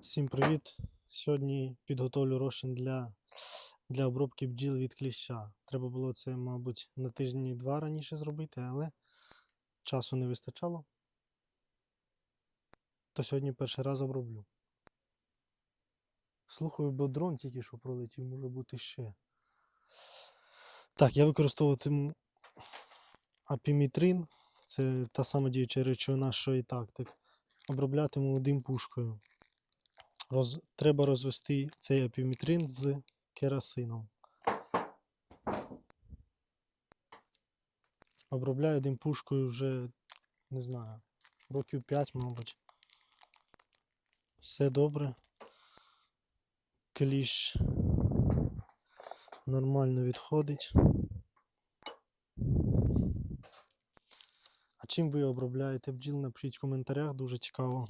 Всім привіт! Сьогодні підготовлю розчин для, для обробки бджіл від кліща. Треба було це, мабуть, на тижні два раніше зробити, але часу не вистачало. То сьогодні перший раз оброблю. Слухаю, бо дрон тільки що пролетів, може бути ще. Так, я використовуватиму апімітрин. Це та сама діюча речовина, що і тактик. Оброблятиму дим пушкою. Роз... Треба розвести цей апімітрин з керосином. Обробляю дим пушкою вже, не знаю, років 5, мабуть. Все добре. Кліщ нормально відходить. А чим ви обробляєте бджіл? Напишіть в коментарях, дуже цікаво.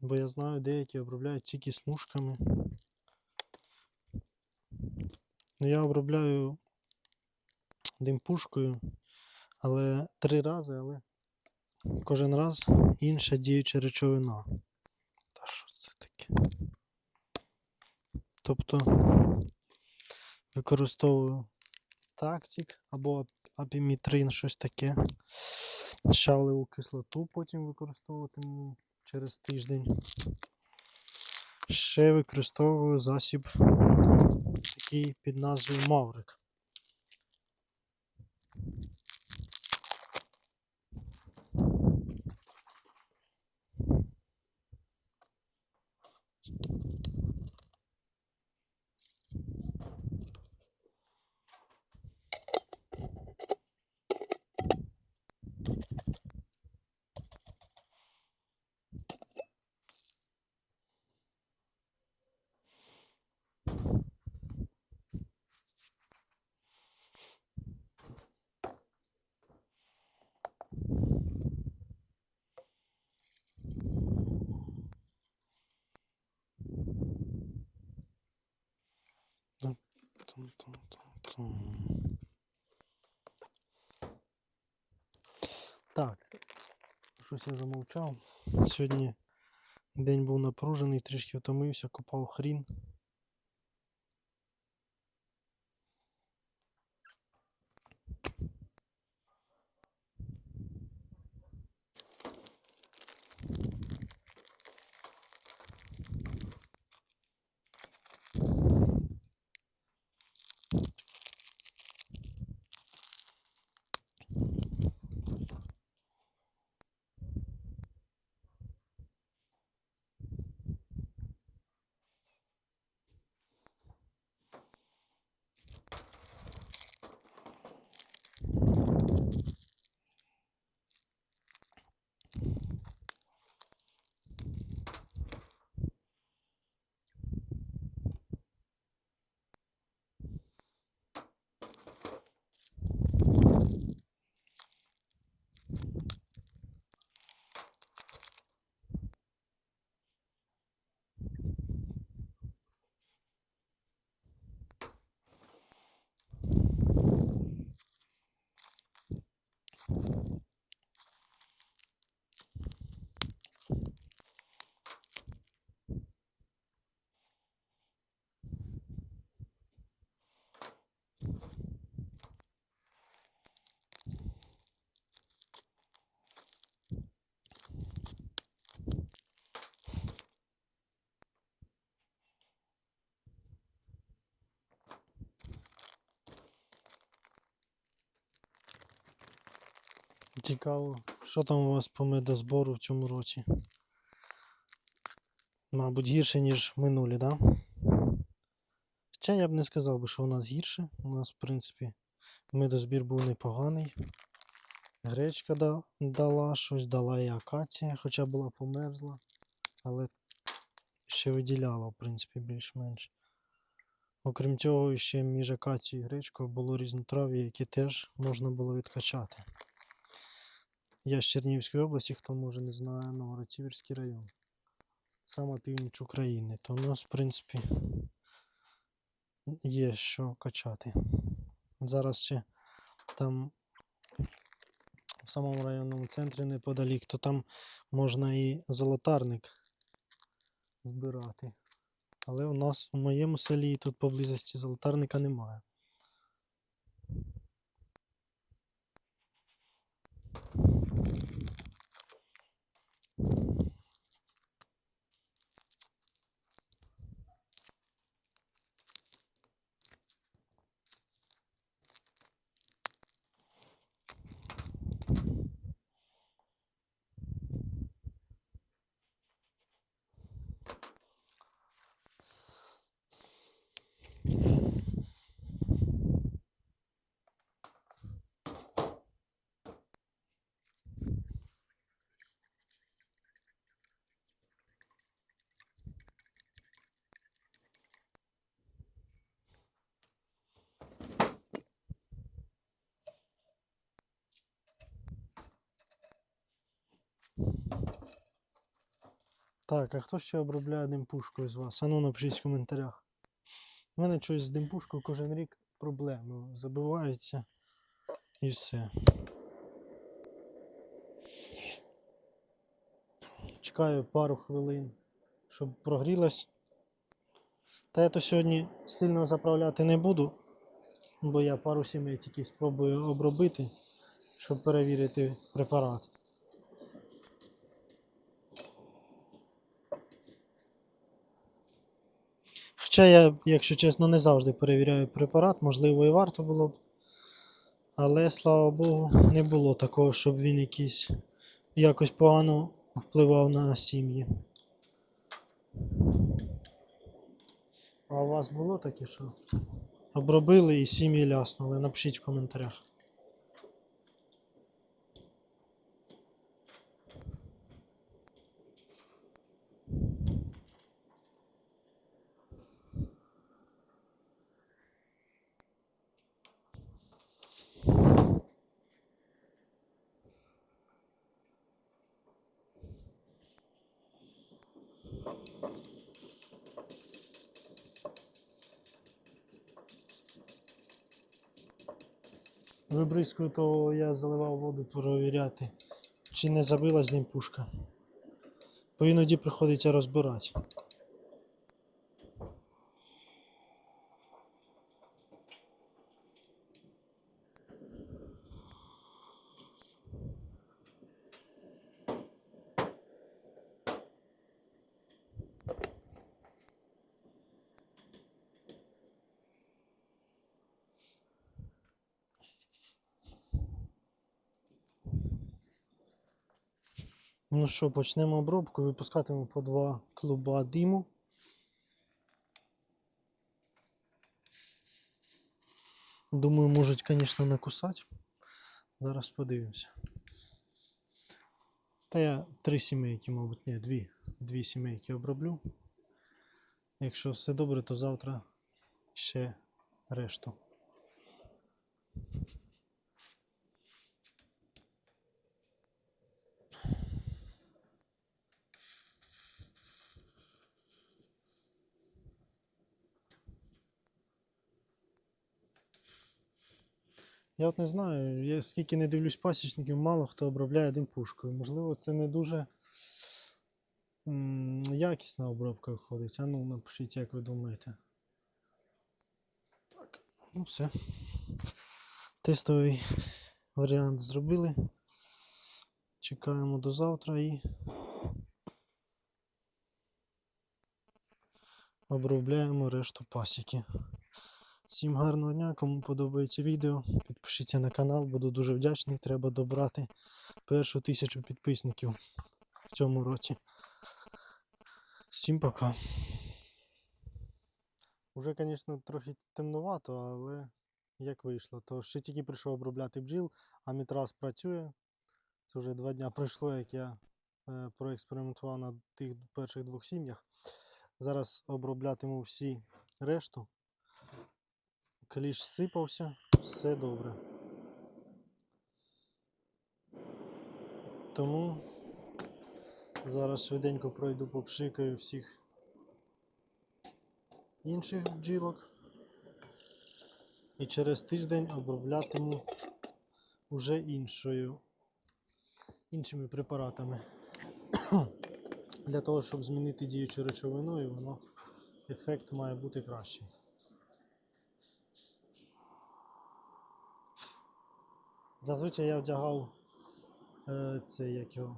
Бо я знаю, деякі обробляють тільки смужками. Ну я обробляю димпушкою, але три рази, але кожен раз інша діюча речовина. Та що це таке? Тобто використовую тактик або апімітрин, щось таке. Щавлеву кислоту потім використовуватиму через тиждень. Ще використовую засіб такий під назвою Маврик. Так, щось я замовчав. Сьогодні день був напружений, трішки втомився, копав хрін. Цікаво, що там у вас по медозбору в цьому році? Мабуть, гірше, ніж минулі, так? Да? Хоча я б не сказав би, що у нас гірше. У нас, в принципі, медозбір був непоганий. Гречка да- дала щось, дала і акація, хоча була померзла, але ще виділяла, в принципі, більш-менш. Окрім цього, ще між акацією і гречкою було різнотрав'я, які теж можна було відкачати. Я з Чернігівської області, хто може не знає, Новгород-Сіверський район. Саме північ України. То у нас, в принципі, є що качати. Зараз ще там в самому районному центрі неподалік, то там можна і золотарник збирати. Але у нас у моєму селі тут поблизості золотарника немає. Так, а хто ще обробляє димпушкою з вас? Ану напишіть в коментарях. У мене щось з димпушкою кожен рік проблеми. Забивається і все. Чекаю пару хвилин, щоб прогрілась. Та я то сьогодні сильно заправляти не буду, бо я пару сімей тільки спробую обробити, щоб перевірити препарат. Хоча я, якщо чесно, не завжди перевіряю препарат, можливо, і варто було б. Але, слава Богу, не було такого, щоб він якийсь якось погано впливав на сім'ї. А у вас було таке, що обробили і сім'ї ляснули? Напишіть в коментарях. Вибризкою, то я заливав воду перевіряти, чи не забилась з ним пушка. Бо іноді приходиться розбирати. Ну що, почнемо обробку. Випускатимемо по два клуба диму. Думаю, можуть, звісно, накусати. Зараз подивимося. Та я три сімейки, мабуть, ні, дві. Дві сімейки оброблю. Якщо все добре, то завтра ще решту. Я от не знаю, я скільки не дивлюсь пасічників, мало хто обробляє димпушкою. Можливо, це не дуже якісна обробка виходить. А ну напишіть, як ви думаєте. Так, ну все. Тестовий варіант зробили. Чекаємо до завтра і обробляємо решту пасіки. Всім гарного дня, кому подобається відео, підпишіться на канал, буду дуже вдячний. Треба добрати першу тисячу підписників в цьому році. Всім пока. Уже, звісно, трохи темнувато, але як вийшло, то ще тільки прийшов обробляти бджіл, а мітрас працює. Це вже два дня пройшло, як я е, проекспериментував на тих перших двох сім'ях. Зараз оброблятиму всі решту. Кліш сипався, все добре. Тому зараз швиденько пройду попшикаю всіх інших бджілок. І через тиждень оброблятиму уже іншою, іншими препаратами. для того, щоб змінити діючу речовину, і воно ефект має бути кращий. Зазвичай я вдягав е, це як його.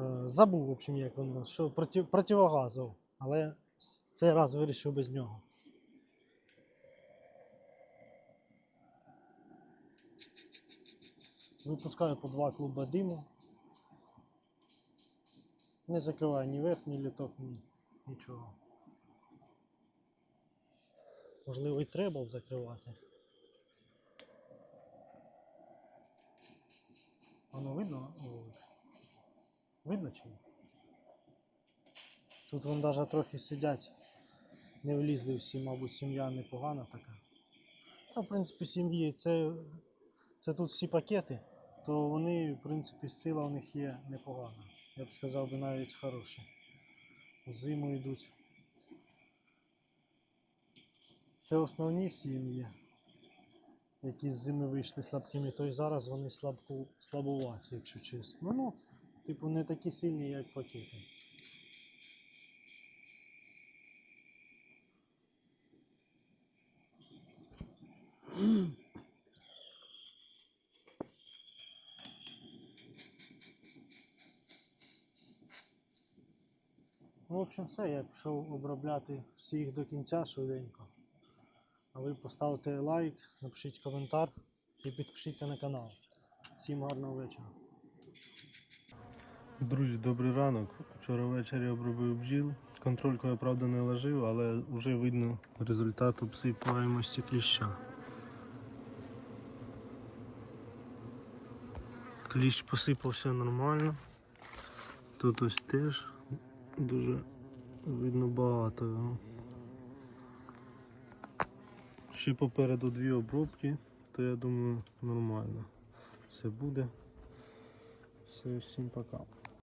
Е, забув, в общем, як воно, що проти, противогазов, але цей раз вирішив без нього. Випускаю по два клуба диму. Не закриваю ні верхній літок, ні нічого. Можливо, і треба закривати. Воно видно? Видно чи ні? Тут вон навіть трохи сидять. Не влізли всі, мабуть, сім'я непогана така. Та, в принципі, сім'ї це, це тут всі пакети, то вони, в принципі, сила у них є непогана. Я б сказав би навіть хороша. Зиму йдуть. Це основні сім'ї, які з зими вийшли слабкими, то й зараз вони слабку, слабуваті, якщо чесно. Ну, типу, не такі сильні, як пакети. Ну, в общем, все, я пішов обробляти всіх до кінця швиденько. Ви поставте лайк, напишіть коментар і підпишіться на канал. Всім гарного вечора. Друзі, добрий ранок. Вчора ввечері обробив бджіл. Контрольку я правда не ложив, але вже видно результат обсипаємості кліща. Кліщ посипався нормально. Тут ось теж дуже видно багато його. Ще попереду дві обробки, то я думаю нормально. Все буде. Все, всім пока.